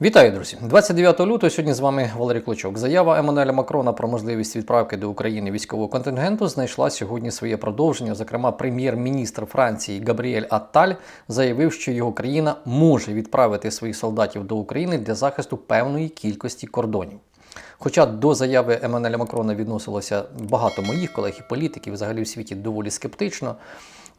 Вітаю, друзі! 29 лютого сьогодні з вами Валерій Клочок. Заява Еммануеля Макрона про можливість відправки до України військового контингенту знайшла сьогодні своє продовження. Зокрема, прем'єр-міністр Франції Габріель Атталь заявив, що його країна може відправити своїх солдатів до України для захисту певної кількості кордонів. Хоча до заяви Еммануеля Макрона відносилося багато моїх колег і політиків, взагалі в світі доволі скептично.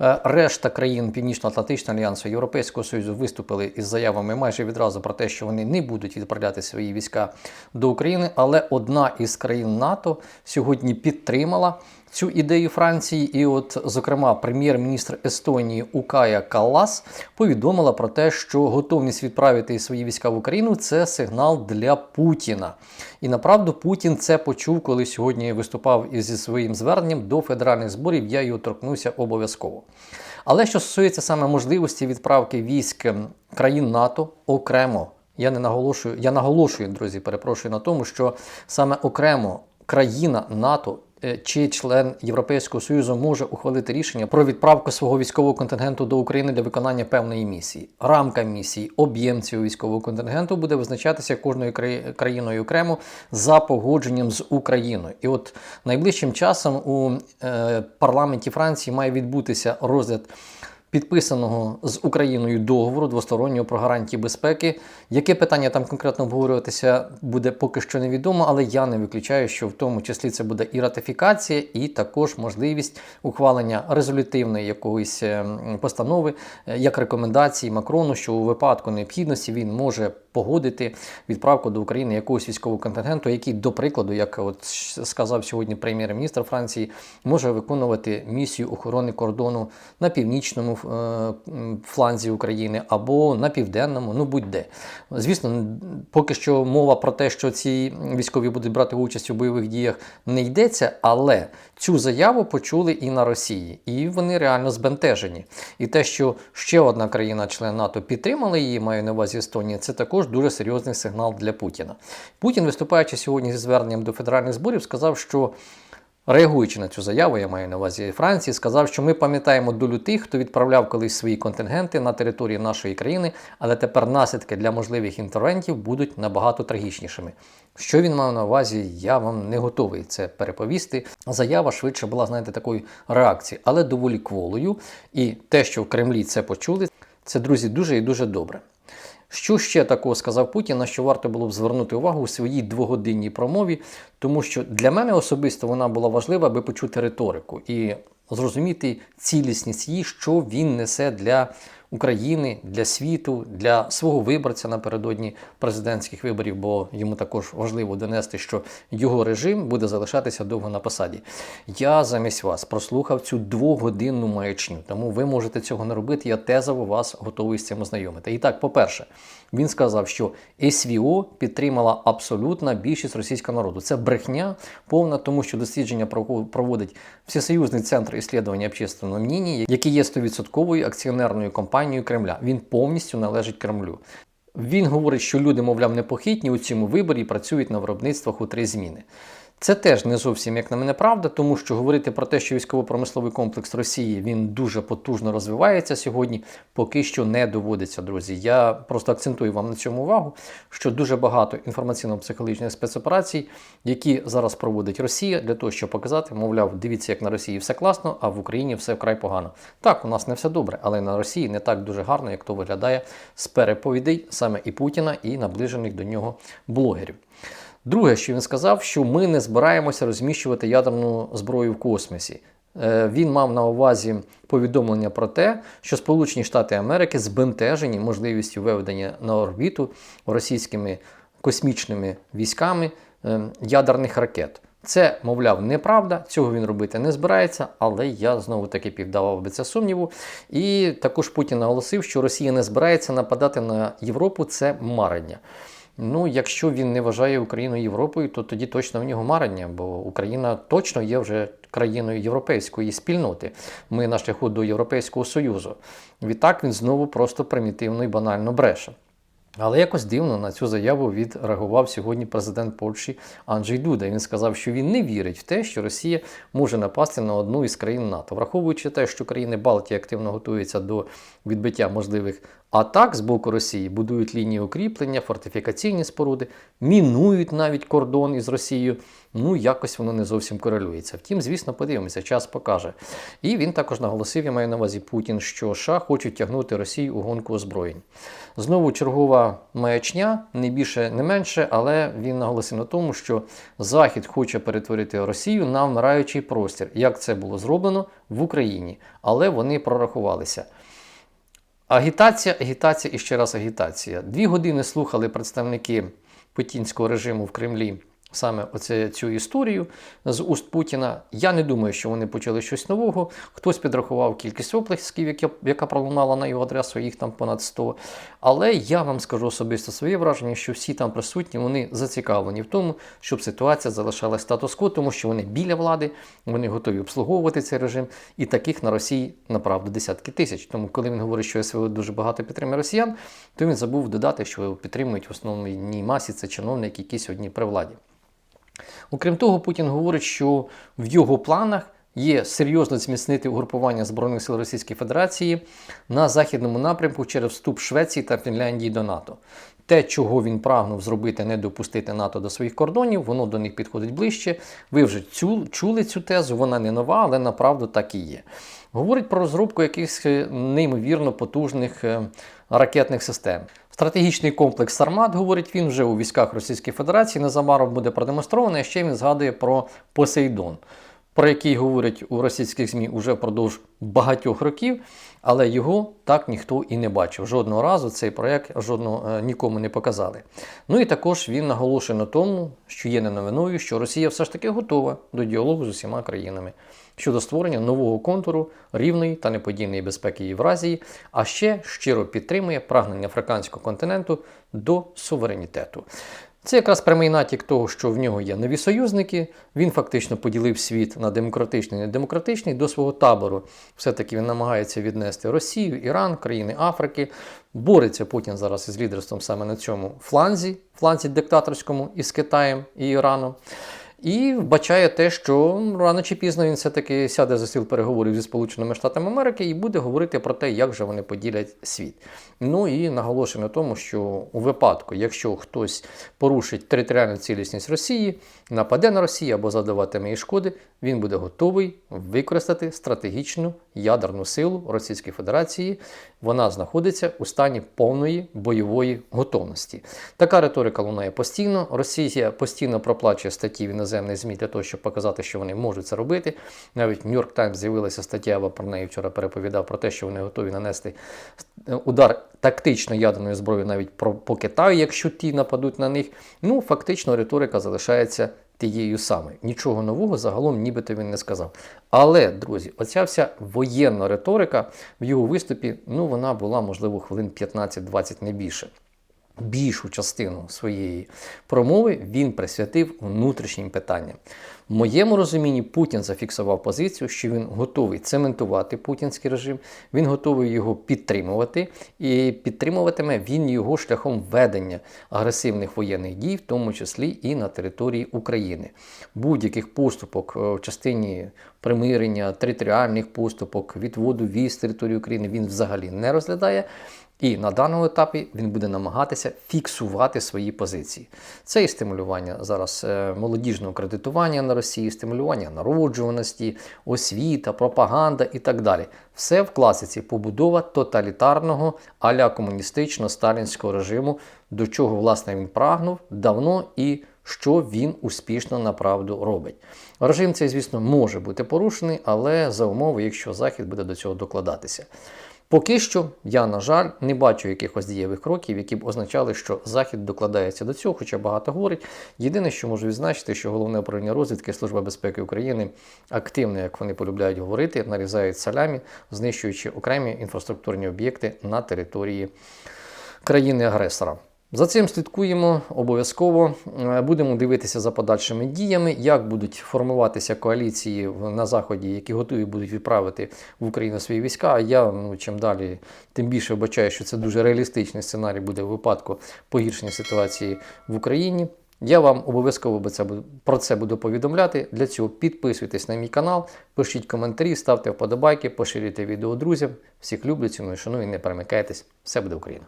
Е, Решта країн Північно-Атлантичного альянсу Європейського Союзу виступили із заявами майже відразу про те, що вони не будуть відправляти свої війська до України. Але одна із країн НАТО сьогодні підтримала цю ідею Франції. І, от, зокрема, прем'єр-міністр Естонії Укая Каллас повідомила про те, що готовність відправити свої війська в Україну це сигнал для Путіна. І направду Путін це почув, коли сьогодні виступав із своїм зверненням до федеральних зборів. Я його торкнуся обов'язково. Але що стосується саме можливості відправки військ країн НАТО окремо, я не наголошую, я наголошую, друзі, перепрошую на тому, що саме окремо країна НАТО. Е, Чи член Європейського Союзу може ухвалити рішення про відправку свого військового контингенту до України для виконання певної місії? Рамка місії, об'єм цього військового контингенту буде визначатися кожною країною окремо за погодженням з Україною. І от найближчим часом у е, парламенті Франції має відбутися розгляд підписаного з Україною договору двостороннього про гарантії безпеки. Яке питання там конкретно обговорюватися буде поки що невідомо, але я не виключаю, що в тому числі це буде і ратифікація, і також можливість ухвалення резолютивної якоїсь е, постанови, е, як рекомендації Макрону, що у випадку необхідності він може погодити відправку до України якогось військового контингенту, який, до прикладу, як от сказав сьогодні прем'єр-міністр Франції, може виконувати місію охорони кордону на північному е, фланзі України або на південному, ну будь-де. Звісно, поки що мова про те, що ці військові будуть брати участь у бойових діях, не йдеться, але цю заяву почули і на Росії, і вони реально збентежені. І те, що ще одна країна-член НАТО підтримала її, маю на увазі Естонія, це також дуже серйозний сигнал для Путіна. Путін, виступаючи сьогодні зі зверненням до федеральних зборів, сказав, що Реагуючи на цю заяву, я маю на увазі Франції, сказав, що ми пам'ятаємо долю тих, хто відправляв колись свої контингенти на території нашої країни, але тепер наслідки для можливих інтервентів будуть набагато трагічнішими. Що він мав на увазі, я вам не готовий це переповісти. Заява швидше була, знаєте, такою реакцією, але доволі кволою. І те, що в Кремлі це почули, це друзі дуже і дуже добре. Що ще такого сказав Путін, на що варто було б звернути увагу у своїй двогодинній промові, тому що для мене особисто вона була важлива, аби почути риторику і зрозуміти цілісність її, що він несе для України, для світу, для свого виборця напередодні президентських виборів, бо йому також важливо донести, що його режим буде залишатися довго на посаді. Я замість вас прослухав цю двогодинну маячню, тому ви можете цього не робити. Я тезово вас готовий з цим ознайомити. І так, по-перше, він сказав, що СВО підтримала абсолютна більшість російського народу. Це брехня повна, тому що дослідження проводить Всесоюзний центр іслідування общественного мнення, який є 100% акціонерною компанією Кремля. Він повністю належить Кремлю. Він говорить, що люди, мовляв, непохитні у цьому виборі і працюють на виробництвах у три зміни. Це теж не зовсім, як на мене, правда, тому що говорити про те, що військово-промисловий комплекс Росії він дуже потужно розвивається сьогодні, поки що не доводиться, друзі. Я просто акцентую вам на цьому увагу, що дуже багато інформаційно-психологічних спецоперацій, які зараз проводить Росія, для того, щоб показати, мовляв, дивіться, як на Росії все класно, а в Україні все вкрай погано. Так, у нас не все добре, але на Росії не так дуже гарно, як то виглядає з переповідей саме і Путіна, і наближених до нього блогерів. Друге, що він сказав, що ми не збираємося розміщувати ядерну зброю в космосі. Е, Він мав на увазі повідомлення про те, що Сполучені Штати Америки збентежені можливістю виведення на орбіту російськими космічними військами е, ядерних ракет. Це, мовляв, неправда, цього він робити не збирається, але я знову таки піддавав би це сумніву. І також Путін наголосив, що Росія не збирається нападати на Європу, це марення. Ну, якщо він не вважає Україну Європою, то тоді точно в нього марення, бо Україна точно є вже країною європейської спільноти. Ми на шляху до Європейського Союзу. Відтак він знову просто примітивно і банально бреше. Але якось дивно на цю заяву відреагував сьогодні президент Польщі Анджей Дуда. Він сказав, що він не вірить в те, що Росія може напасти на одну із країн НАТО, враховуючи те, що країни Балтії активно готуються до відбиття можливих А так, з боку Росії будують лінії укріплення, фортифікаційні споруди, мінують навіть кордон із Росією. Ну, якось воно не зовсім корелюється. Втім, звісно, подивимося, час покаже. І він також наголосив, я маю на увазі Путін, що США хочуть тягнути Росію у гонку озброєнь. Знову чергова маячня, не більше, не менше, але він наголосив на тому, що Захід хоче перетворити Росію на вмираючий простір, як це було зроблено в Україні, але вони прорахувалися. Агітація, агітація і ще раз агітація. Дві години слухали представники путінського режиму в Кремлі саме оце, цю історію з уст Путіна. Я не думаю, що вони почали щось нового. Хтось підрахував кількість оплесків, яка, яка пролунала на його адресу, їх там понад 100. Але я вам скажу особисто своє враження, що всі там присутні, вони зацікавлені в тому, щоб ситуація залишалась статус-кво, тому що вони біля влади, вони готові обслуговувати цей режим. І таких на Росії направду десятки тисяч. Тому, коли він говорить, що СВО дуже багато підтримує росіян, то він забув додати, що підтримують в основній масі це чиновники, які сьогодні при владі. Окрім того, Путін говорить, що в його планах є серйозно зміцнити угрупування Збройних сил Російської Федерації на західному напрямку через вступ Швеції та Фінляндії до НАТО. Те, чого він прагнув зробити, не допустити НАТО до своїх кордонів, воно до них підходить ближче. Ви вже цю, чули цю тезу, вона не нова, але направду так і є. Говорить про розробку якихось е, неймовірно потужних е, ракетних систем. Стратегічний комплекс Сармат, говорить він, вже у військах Російської Федерації незабаром буде продемонстрований. Ще він згадує про Посейдон, про який говорять у російських ЗМІ уже впродовж багатьох років, але його так ніхто і не бачив. Жодного разу цей проєкт жодного е, нікому не показали. Ну і також він наголошує на тому, що є не новиною, що Росія все ж таки готова до діалогу з усіма країнами щодо створення нового контуру рівної та неподійної безпеки Євразії, а ще щиро підтримує прагнення африканського континенту до суверенітету. Це якраз прямий натяк того, що в нього є нові союзники. Він фактично поділив світ на демократичний і недемократичний до свого табору. Все-таки він намагається віднести Росію, Іран, країни Африки. Бореться Путін зараз із лідерством саме на цьому фланзі, фланзі диктаторському із Китаєм і Іраном. І вбачає те, що рано чи пізно він все-таки сяде за стіл переговорів зі Сполученими Штатами Америки і буде говорити про те, як же вони поділять світ. Ну і наголошує на тому, що у випадку, якщо хтось порушить територіальну цілісність Росії, нападе на Росію або задаватиме їй шкоди, він буде готовий використати стратегічну ядерну силу Російської Федерації. Вона знаходиться у стані повної бойової готовності. Така риторика лунає постійно. Росія постійно проплачує статті в іноземних ЗМІ для того, щоб показати, що вони можуть це робити. Навіть в Нью-Йорк Таймс з'явилася стаття, я про неї вчора переповідав про те, що вони готові нанести удар тактичною ядерною зброєю навіть по Китаю, якщо ті нападуть на них. Ну, фактично, риторика залишається тією самою. Нічого нового загалом нібито він не сказав. Але, друзі, оця вся воєнна риторика в його виступі, ну, вона була, можливо, хвилин 15-20 не більше. Більшу частину своєї промови він присвятив внутрішнім питанням. В моєму розумінні Путін зафіксував позицію, що він готовий цементувати путінський режим, він готовий його підтримувати, і підтримуватиме він його шляхом ведення агресивних воєнних дій, в тому числі і на території України. Будь-яких поступок е, в частині примирення, територіальних поступок, відводу військ з території України він взагалі не розглядає. І на даному етапі він буде намагатися фіксувати свої позиції. Це і стимулювання зараз е, молодіжного кредитування на Росії, стимулювання народжуваності, освіта, пропаганда і так далі. Все в класиці побудова тоталітарного аля комуністично сталінського режиму, до чого власне він прагнув давно і що він успішно направду робить. Режим цей, звісно, може бути порушений, але за умови, якщо Захід буде до цього докладатися. Поки що я, на жаль, не бачу якихось дієвих кроків, які б означали, що Захід докладається до цього, хоча багато говорить. Єдине, що можу відзначити, що головне управління розвідки Служба безпеки України активно, як вони полюбляють говорити, нарізають салямі, знищуючи окремі інфраструктурні об'єкти на території країни-агресора. За цим слідкуємо обов'язково. Е, будемо дивитися за подальшими діями, як будуть формуватися коаліції на заході, які готові будуть відправити в Україну свої війська. А я ну чим далі, тим більше вбачаю, що це дуже реалістичний сценарій буде в випадку погіршення ситуації в Україні. Я вам обов'язково про це буду повідомляти. Для цього підписуйтесь на мій канал, пишіть коментарі, ставте вподобайки, поширюйте відео друзям. Всіх люблю, ціную, шаную, не перемикайтесь. Все буде Україна!